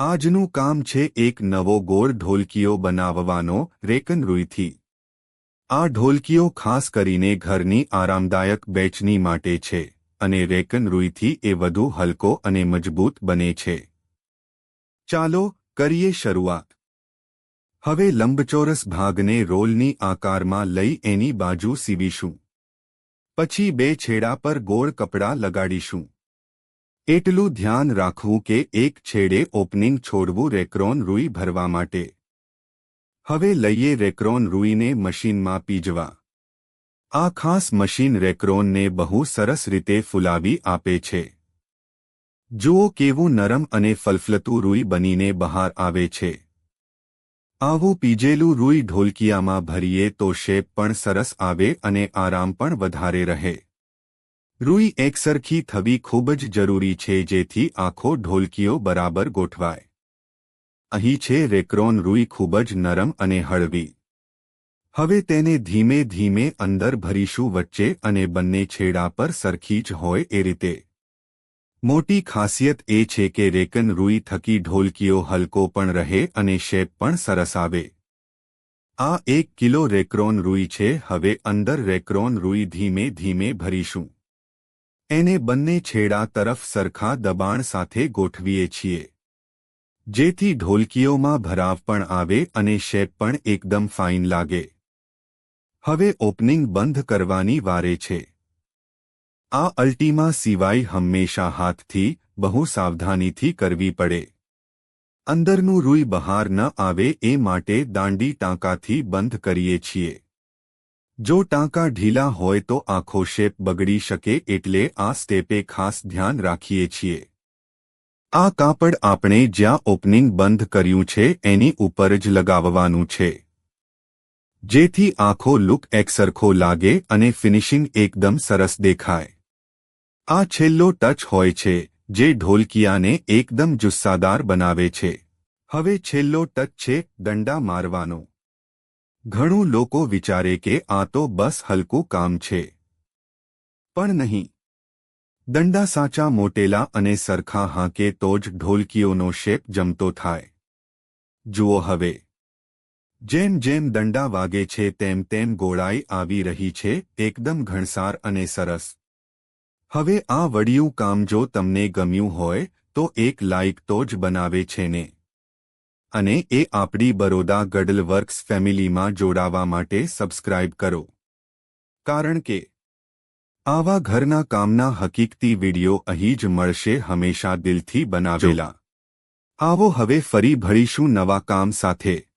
આજનું કામ છે એક નવો ગોળ ઢોલકીઓ બનાવવાનો રેકન રૂઈથી. આ ઢોલકીઓ ખાસ કરીને ઘરની આરામદાયક બેચની માટે છે અને રેકન રૂઈથી એ વધુ હલકો અને મજબૂત બને છે. ચાલો કરીએ શરૂઆત. હવે લંબચોરસ ભાગને રોલની આકારમાં લઈ એની બાજુ સીવીશું. પછી બે છેડા પર ગોળ કપડાં લગાડીશું. એટલું ધ્યાન રાખવું કે એક છેડે ઓપનિંગ છોડવું રેક્રોન રૂઈ ભરવા માટે. હવે લઈએ રેક્રોન રૂઈને મશીનમાં પીજવા. આ ખાસ મશીન રેક્રોનને બહુ સરસ રીતે ફૂલાવી આપે છે. જુઓ કેવું નરમ અને ફલફલતું રૂઈ બનીને બહાર આવે છે. આવું પીજેલું રૂઈ ઢોલકિયામાં ભરીએ તો શેપ પણ સરસ આવે અને આરામ પણ વધારે રહે. રૂઈ એકસરખી થવી ખૂબ જ જરૂરી છે જેથી આખો ઢોલકીઓ બરાબર ગોઠવાય. અહીં છે રેક્રોન રૂઈ ખૂબ જ નરમ અને હળવી. હવે તેને ધીમે ધીમે અંદર ભરીશું વચ્ચે અને બંને છેડા પર સરખી જ હોય એ રીતે. મોટી ખાસિયત એ છે કે રેકન રૂઈ થકી ઢોલકીઓ હલકો પણ રહે અને શેપ પણ સરસ આવે. આ એક કિલો રેક્રોન રૂઈ છે. હવે અંદર રેક્રોન રૂઈ ધીમે ધીમે ભરીશું. એને બંને છેડા તરફ સરખા દબાણ સાથે ગોઠવીએ છીએ. જેથી ઢોલકીઓમાં ભરાવ પણ આવે અને શેપ પણ એકદમ ફાઇન લાગે. હવે ઓપનિંગ બંધ કરવાની વારે છે. આ અલ્ટીમાં સિવાય હંમેશા હાથથી, બહુ સાવધાનીથી કરવી પડે. અંદરનું રૂઈ બહાર ન આવે એ માટે દાંડી ટાંકાથી બંધ કરીએ છીએ. જો ટાંકા ઢીલા હોય તો આખો શેપ બગડી શકે એટલે આ સ્ટેપે ખાસ ધ્યાન રાખીએ છીએ. આ કાપડ આપણે જ્યાં ઓપનિંગ બંધ કર્યું છે એની ઉપર જ લગાવવાનું છે. જેથી આખો લુક એકસરખો લાગે અને ફિનિશિંગ એકદમ સરસ દેખાય. આ છેલ્લો ટચ હોય છે, જે ઢોલકિયાને એકદમ જુસ્સાદાર બનાવે છે. હવે છેલ્લો ટચ છે દંડા મારવાનો. ઘણું લોકો વિચારે કે આ તો બસ હલકું કામ છે. પણ નહીં. દંડા સાચા મોટેલા અને સરખા હાંકે તો જ ઢોલકીઓનો શેપ જમતો થાય. જુઓ હવે. જેમ જેમ દંડા વાગે છે તેમ તેમ ગોળાઈ આવી રહી છે, એકદમ ઘણસાર અને સરસ. હવે આ વડિયું કામ જો તમને ગમ્યું હોય, તો એક લાઇક તો જ બનાવે છે ને. અને એ આપણી બરોડા ગડલ વર્ક્સ ફેમિલીમાં જોડાવા માટે સબસ્ક્રાઇબ કરો. કારણ કે આવા ઘરના કામના હકીકતી વીડિયો અહીં જ મળશે હંમેશા દિલથી બનાવેલા. આવો હવે ફરી ભળીશું નવા કામ સાથે.